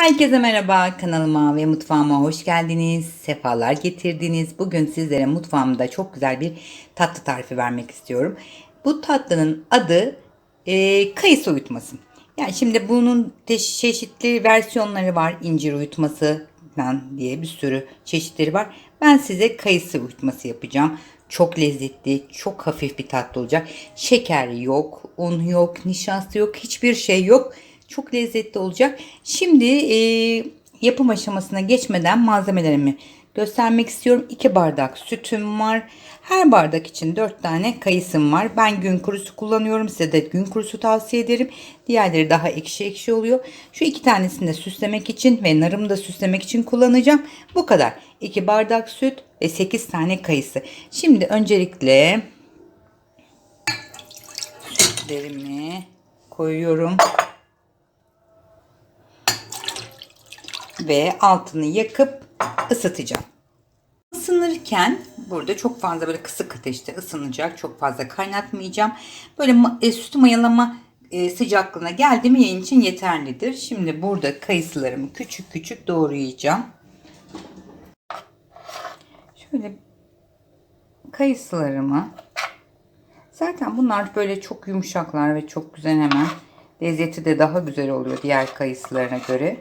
Herkese merhaba kanalıma ve mutfağıma hoş geldiniz. Sefalar getirdiniz. Bugün sizlere mutfağımda çok güzel bir tatlı tarifi vermek istiyorum. Bu tatlının adı e, kayısı uyutması. Yani şimdi bunun çeşitli versiyonları var. İncir uyutması diye bir sürü çeşitleri var. Ben size kayısı uyutması yapacağım. Çok lezzetli, çok hafif bir tatlı olacak. Şeker yok, un yok, nişasta yok, hiçbir şey yok. Çok lezzetli olacak. Şimdi e, yapım aşamasına geçmeden malzemelerimi göstermek istiyorum. 2 bardak sütüm var. Her bardak için 4 tane kayısım var. Ben gün kurusu kullanıyorum. Size de gün kurusu tavsiye ederim. Diğerleri daha ekşi ekşi oluyor. Şu iki tanesini de süslemek için ve narımı da süslemek için kullanacağım. Bu kadar. 2 bardak süt ve 8 tane kayısı. Şimdi öncelikle sütlerimi koyuyorum. Ve altını yakıp ısıtacağım. Isınırken burada çok fazla böyle kısık ateşte ısınacak. Çok fazla kaynatmayacağım. Böyle e, sütü mayalama e, sıcaklığına geldi mi yayın için yeterlidir. Şimdi burada kayısılarımı küçük küçük doğrayacağım. Şöyle kayısılarımı zaten bunlar böyle çok yumuşaklar ve çok güzel hemen lezzeti de daha güzel oluyor diğer kayısılarına göre.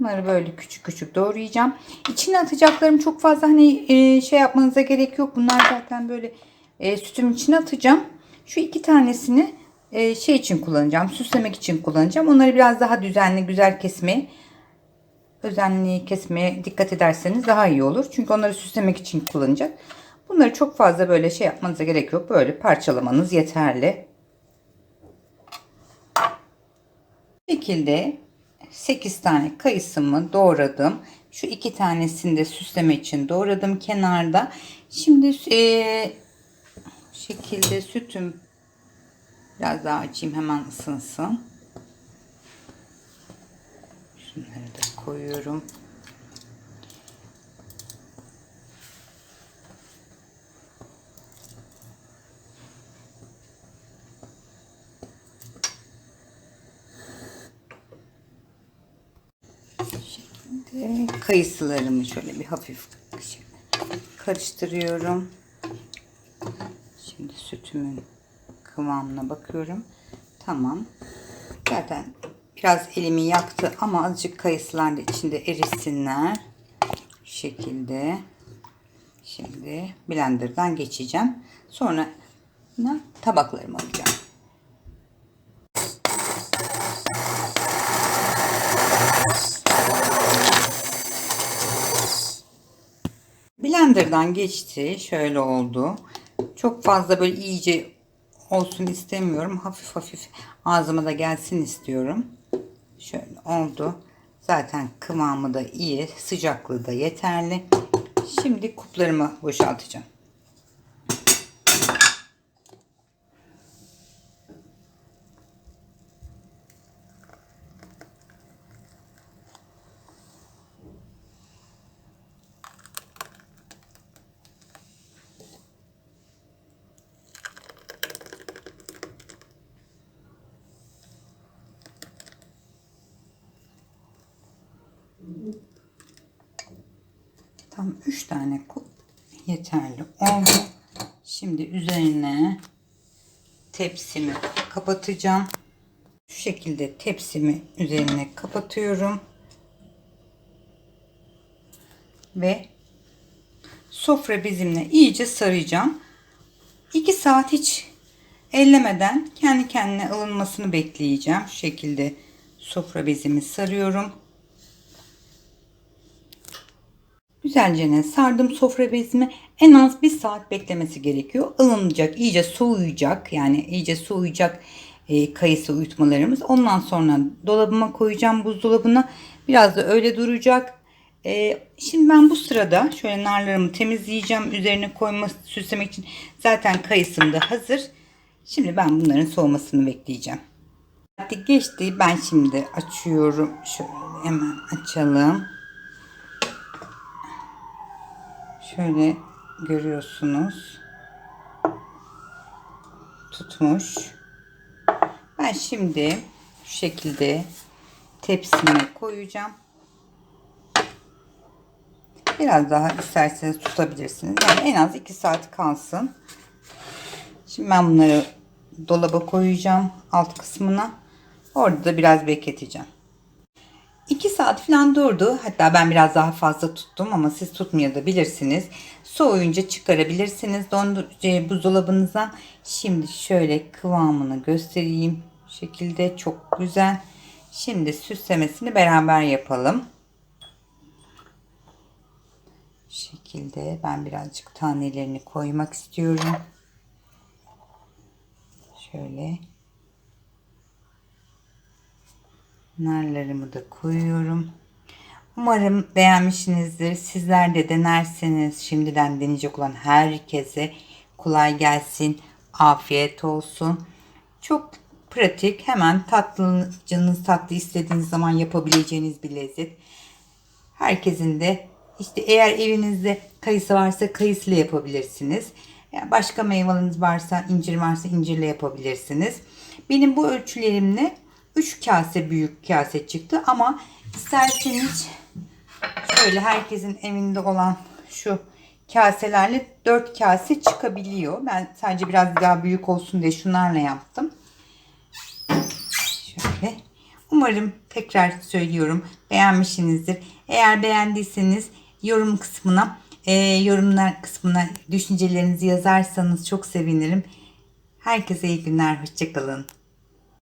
Bunları böyle küçük küçük doğrayacağım. İçine atacaklarım çok fazla hani e, şey yapmanıza gerek yok. Bunlar zaten böyle e, sütüm içine atacağım. Şu iki tanesini e, şey için kullanacağım. Süslemek için kullanacağım. Onları biraz daha düzenli güzel kesmeye özenli kesmeye dikkat ederseniz daha iyi olur. Çünkü onları süslemek için kullanacak. Bunları çok fazla böyle şey yapmanıza gerek yok. Böyle parçalamanız yeterli. Bu şekilde 8 tane kayısımı doğradım. Şu iki tanesini de süsleme için doğradım kenarda. Şimdi e, şekilde sütüm biraz daha açayım hemen ısınsın. Şunları da koyuyorum. Şimdi kayısılarımı şöyle bir hafif karıştırıyorum. Şimdi sütümün kıvamına bakıyorum. Tamam. Zaten biraz elimi yaktı ama azıcık kayısılar da içinde erisinler. Şu şekilde. Şimdi blenderdan geçeceğim. Sonra tabaklarımı alacağım. Blender'dan geçti. Şöyle oldu. Çok fazla böyle iyice olsun istemiyorum. Hafif hafif ağzıma da gelsin istiyorum. Şöyle oldu. Zaten kıvamı da iyi. Sıcaklığı da yeterli. Şimdi kuplarımı boşaltacağım. Tam 3 tane yeterli oldu. Şimdi üzerine tepsimi kapatacağım. Şu şekilde tepsimi üzerine kapatıyorum. Ve sofra bezimle iyice saracağım. 2 saat hiç ellemeden kendi kendine ılınmasını bekleyeceğim. Şu şekilde sofra bezimi sarıyorum. Güzelce sardım sofra bezimi. En az bir saat beklemesi gerekiyor. Ilınacak, iyice soğuyacak. Yani iyice soğuyacak e, kayısı uyutmalarımız. Ondan sonra dolabıma koyacağım buzdolabına. Biraz da öyle duracak. E, şimdi ben bu sırada şöyle narlarımı temizleyeceğim. Üzerine koyma süslemek için. Zaten kayısım da hazır. Şimdi ben bunların soğumasını bekleyeceğim. Saati geçti. Ben şimdi açıyorum. Şöyle hemen açalım. Şöyle görüyorsunuz. Tutmuş. Ben şimdi şu şekilde tepsime koyacağım. Biraz daha isterseniz tutabilirsiniz. Yani en az 2 saat kalsın. Şimdi ben bunları dolaba koyacağım alt kısmına. Orada da biraz bekleteceğim. 2 saat falan durdu. Hatta ben biraz daha fazla tuttum ama siz tutmayabilirsiniz. Soğuyunca çıkarabilirsiniz dondur e, buzdolabınızdan. Şimdi şöyle kıvamını göstereyim. Bu şekilde çok güzel. Şimdi süslemesini beraber yapalım. Bu şekilde ben birazcık tanelerini koymak istiyorum. Şöyle. Narlarımı da koyuyorum. Umarım beğenmişsinizdir. Sizler de denerseniz şimdiden deneyecek olan herkese kolay gelsin. Afiyet olsun. Çok pratik. Hemen tatlı, canınız tatlı istediğiniz zaman yapabileceğiniz bir lezzet. Herkesin de işte eğer evinizde kayısı varsa kayısıyla yapabilirsiniz. Başka meyveleriniz varsa, incir varsa incirle yapabilirsiniz. Benim bu ölçülerimle 3 kase büyük kase çıktı ama isterseniz şöyle herkesin evinde olan şu kaselerle 4 kase çıkabiliyor. Ben sadece biraz daha büyük olsun diye şunlarla yaptım. Şöyle. Umarım tekrar söylüyorum beğenmişsinizdir. Eğer beğendiyseniz yorum kısmına e, yorumlar kısmına düşüncelerinizi yazarsanız çok sevinirim. Herkese iyi günler. Hoşçakalın.